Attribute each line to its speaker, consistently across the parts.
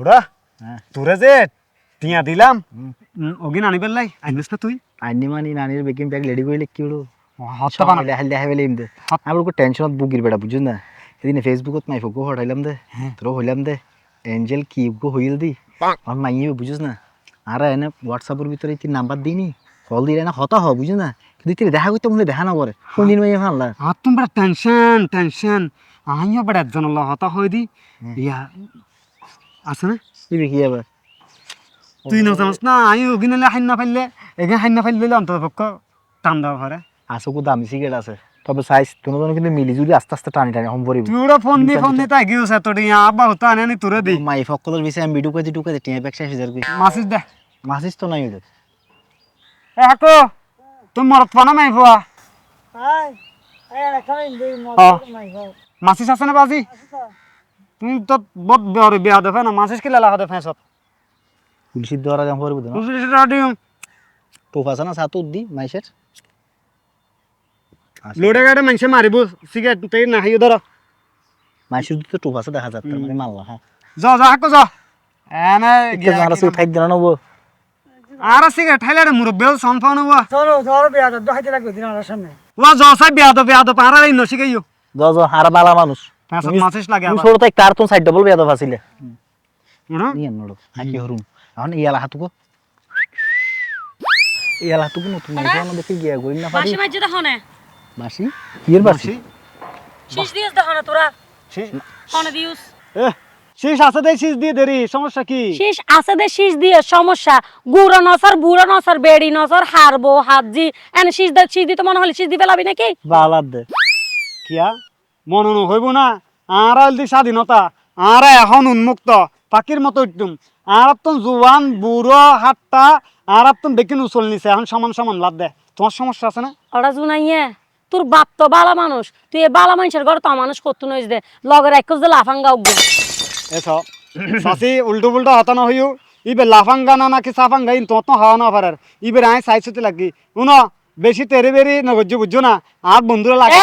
Speaker 1: ওরা
Speaker 2: হ্যাঁ।
Speaker 1: তোরে যে টিয়া দিলাম। ওগিন আনি পেলাই আইনিস না তুই?
Speaker 2: আইনি মানি নানির বেকিং ব্যাগ রেডি করে লিখি উড়ো
Speaker 1: হত্যা বানা
Speaker 2: লেহাল লেহাল বেলে ইমদে আমি ওকে টেনশনত বুকির বেড়া বুঝুন না? এদিনে ফেসবুকত মাই ফোকো হটাইলাম দে। তোর হইলাম দে। এঞ্জেল কি গো হইল দি? আমার মাইয়ে বুঝুস না? আর এনে হোয়াটসঅ্যাপের ভিতরে তিন নাম্বার দিইনি? কল দিলে না হতা হ বুঝুস না? কিন্তু তুই দেখা করতে মনে দেখা না করে কোন দিন মাইয়ে ভাল্লা
Speaker 1: আর তুমি বড় টেনশন টেনশন আইও বড় একজন হতা হই দি ইয়া আছে না?
Speaker 2: কি আবার?
Speaker 1: তুই না জানিস না আই ওগিন এলে হাইন না ফাইলে এগে হাইন না ফাইলে অন্তত পক্ষ টান দেওয়া ঘরে।
Speaker 2: আছে কো দামি সিগারেট আছে। তবে সাইজ তোমার কিন্তু মিলি জুলি আস্তে আস্তে টানি টানি হম পরিব
Speaker 1: তুই ওরা ফোন দিয়ে ফোন দিয়ে তাই গিয়েছে তোর ইয়া আব্বা হতো আনে আনি তোরে দি।
Speaker 2: মাই ফকলের বিষয়ে আমি ভিডিও করে ঢুকে টিয়া ব্যাগ শেষ হাজার কই
Speaker 1: মাসিস দে।
Speaker 2: মাসিস তো নাই ওদের।
Speaker 1: এ হাকো তুমি মরত পানা মাই ফুয়া মাসিস আছে না বাজি? তুমি তো বহুত বড় বিয়া দেবে না মাসিস কি লেলা হতে ফেসত
Speaker 2: পুলিশের দ্বারা জাম পরিব না? টোপ আছে না সাত দি মাইশের
Speaker 1: লোডে গাড়ি মানুষে মারিব সিগারেট তাই না হাইও ধরো
Speaker 2: মাইশের তো টোপ আছে দেখা যাচ্ছে মানে মারলা হ্যাঁ
Speaker 1: যা যা হাকো যা। এনে
Speaker 2: কে জানা সে ফাইট দেনা নবো
Speaker 1: আর সিগারেট ঠাইলে রে মুরব্বে সন ফাউন ওয়া
Speaker 3: চলো ধরো বিয়া তো হাইতে লাগবে দিন আমার সামনে।
Speaker 1: ওয়া যা সাই বিয়া দো বিয়া দো পারা রে নসি গাইও
Speaker 2: দ দ হার বালা মানুষ।
Speaker 1: মাসিস লাগে
Speaker 2: তুমি
Speaker 1: আবার।
Speaker 2: ছোট তাই সাইড ডবল বেয়াদ ফাসিলে।
Speaker 1: বুঝো
Speaker 2: নিয়ে নড়ো হাকি হরুম এখন ইয়ালা হাতুকো। ইয়ালা হাতুকো নতুন মাইছে আমরা দেখি গিয়া গই না পারি
Speaker 3: মাসি মাঝে দেখো না
Speaker 2: মাসি? কিয়ের বাসি
Speaker 3: শীষ দিয়েছ দেখো না তোরা।
Speaker 1: শীষ-
Speaker 3: কনে দিউস।
Speaker 1: এ শীষ আছে দেই শীষ দিয়ে দেরি সমস্যা কি?
Speaker 3: শীষ আছে দে শীষ দিয়ে সমস্যা। গুড়ো নসর বুড়ো নসর বেড়ি নসর হারবো হাতজি এনে শীষ দে শীষ দিতে মনে হলে শীষ দিতে লাবি নাকি?
Speaker 2: বালাদ দে।
Speaker 1: কিয়া? মনন হইব না। আর দি স্বাধীনতা। আর এখন উন্মুক্ত। পাখির মতো একদম আর তো জোয়ান বুড়ো হাতটা আর তুমি বেকিন উচল নিছে। এখন সমান সমান লাভ দে। তোমার সমস্যা আছে না?
Speaker 3: ওরা জুনাইয়ে তোর বাপ তো বালা মানুষ। তুই এ বালা মানুষের ঘরে তো মানুষ করতে নইস দে। লগের এক যে লাফাঙ্গা উঠবে।
Speaker 1: এস সাসি উল্টো পুল্টো হতানো হইও ইবে লাফাঙ্গা না নাকি সাফাঙ্গা ইন তো হাওয়া না পারার। ইবে আয় সাইসুতে লাগি। উনো বেশি তেরে বেরি নগজ্য বুঝছ না? আর বন্ধুরা লাগে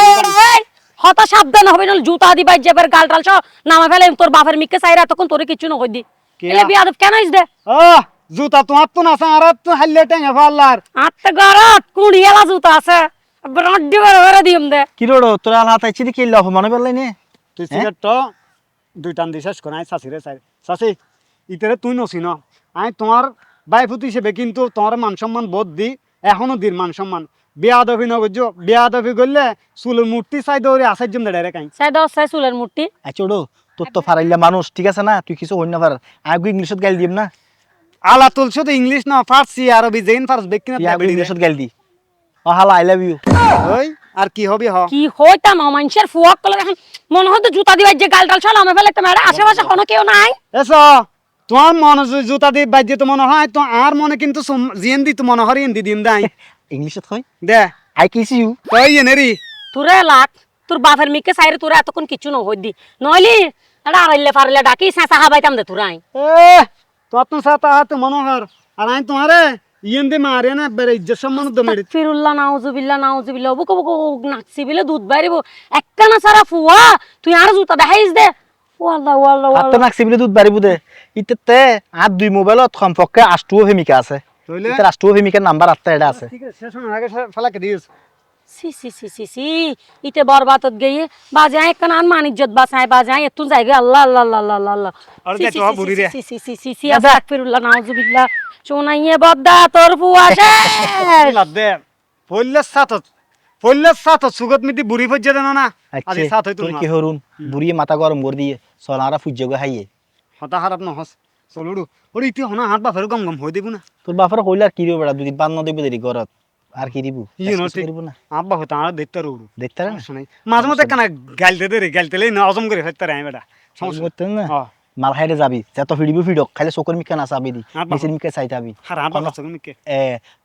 Speaker 3: হতা সাবধান হবে না জুতা দিবা জেবের গাল টাল সব নামা ফেলে তোর বাপের মিকে চাইরা তখন তোরে কিছু নকই দি এলে বিয়াদব কেন ইস দে
Speaker 1: আহ জুতা তোমার তো না আর তো হাল্লে টেঙে ফাল্লার
Speaker 3: আত্তে গরত কুড়িয়ালা জুতা আছে। রড্ডি বের বের দিম দে।
Speaker 2: কি রোড়ো তোর আল হাত আইছি দেখি লফ মনে পেলাই নে
Speaker 1: তুই সিগারেট তো দুই টান দিয়ে শেষ করে আয় শাশিরে চাই। শাশি ইতারে তুই নসি ন আই তোমার বাইফুত হিসেবে কিন্তু তোমার মান সম্মান বোধ দি। এখনও দিন মান সম্মান নগজ করলে চুলের মূর্তি চাই দৌড়ে আসার জন্য ডাইরেক্ট আই
Speaker 3: সাই দশ সাই চুলের
Speaker 2: আচ্ছা ওড়ো তোর তো ফারাইলা মানুষ ঠিক আছে না? তুই কিছু আগে ইংলিশত গাইল দিম না?
Speaker 1: আলা তুলছো তো ইংলিশ না ফার্সি আরবি জেন ফার্স
Speaker 2: ইংলিশত গাইল দি। ও হালা আই লাভ ইউ
Speaker 1: ওই আর কি হবে হ?
Speaker 3: কি হইতা না মানুষের ফুয়াক কলে এখন। মনে হতো জুতা দিবা যে গাল টাল সব আমি ফেলে তোমার আশেপাশে কোনো কেউ নাই।
Speaker 1: এস। তোমার মনে জুতা দিয়ে বাজ্যে তো মনে হয় তো আর মনে কিন্তু জিয়েন দি তো মনে হয় ইন্দি দিম দাই
Speaker 2: ইংলিশত হয়
Speaker 1: দে।
Speaker 2: I kiss you.
Speaker 1: ওই এনেরি
Speaker 3: তোরে লাখ তোর বাপের মিকে চাইরে তোরা এতক্ষণ কিছু নহই দি নইলি এটা আড়াইলে পারলে ডাকি চেঁচা হাবাইতাম দে তোরাই
Speaker 1: এ তো তত্ন সাথে হাতে মনোহর। আর আমি তোমারে ইয়েন দিয়ে মারে না বেড়ে ইজ্জত সম্মান তো মেরে
Speaker 3: ফিরুল্লাহ নাউজুবিল্লাহ নাউজুবিল্লাহ বুকো বুকো নাকসি বিলে দুধ বাইরিব। একটা না সারা ফুয়া তুই আর জুতা দেখাইস দে। ওয়াল্লাহ
Speaker 2: হাত
Speaker 3: ওয়াল্লাহ।
Speaker 2: নাকছি বলে দুধ বাড়িব দে। ইতে আর দুই মোবাইলত সম্পর্কে আষ্টুও ভূমিকা আছে।
Speaker 1: তাইলে
Speaker 2: ইতে রাষ্ট্রীয় ভূমিকার নাম্বার আটটা এটা আছে।
Speaker 1: ঠিক আছে শেষ আগে ফেলাকে দিস
Speaker 3: সি সি সি সি সি ইতে বরবাতত গিয়ে বাজায় একখান আন মানিজ্জত বাসায় বাজায় এতুন জায়গা আল্লাহ আল্লাহ আল্লাহ আল্লাহ আল্লাহ আল্লাহ।
Speaker 1: আর কে তো বুড়ি রে।
Speaker 3: সি, সি, সি, সি, সি, আস্তাগফিরুল্লাহ, নাউজুবিল্লাহ। চুনাইয়ে বদ্দা তোর ফুয়া শেষ।
Speaker 1: লাদ দে ফল্লে সাতত। ফল্লে সাতত সুগত মিতি বুড়ি ফজ্জে দেন না। আজি সাত
Speaker 2: আচ্ছা
Speaker 1: হইতো না।
Speaker 2: কি হরুন বুড়িয়ে মাথা গরম করে দিয়ে সলারা ফুজ্য গো হাইয়ে।
Speaker 1: হতা খারাপ নহস। চলুড়ু ওরে ইতি হনা হাত বাফের গম গম হই দিব না।
Speaker 2: তোর বাপরে কইলে আর কি রে বেড়া? দুদিন বান্ন দেবে দেরি আর কি দিব?
Speaker 1: ইয়ে
Speaker 2: করিব না।
Speaker 1: আব্বা হতা আর দেখতে রুড়ু
Speaker 2: দেখতে না?
Speaker 1: মাঝে মধ্যে কেন গাইলতে দে রে গাইলতে লেই না অজম করে ফেলতে রে বেটা সমস্যা
Speaker 2: করতে না? মাল হাইরে যাবি যত ফিডিবি ফিডক খাইলে চকুর মিকা নাচাবি দি। নিচের মিকা
Speaker 1: কাছে মিকে।
Speaker 2: এ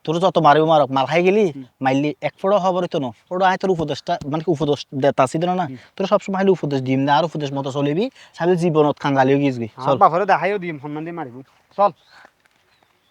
Speaker 2: তোর যত মারিব মারক মাল খাই গেলি মাইলি এক ফোড়ো খবর তো ন ওটা আয় তোর উপদেশটা মানে উপদেশ দেতা ছিল না তোর সবসময় খালি উপদেশ দিম না আর উপদেশ মতো চলিবি। সাবি জীবনত চল।
Speaker 1: আব্বা দেখাইও দিম সম্মান দিয়ে মারিব চল।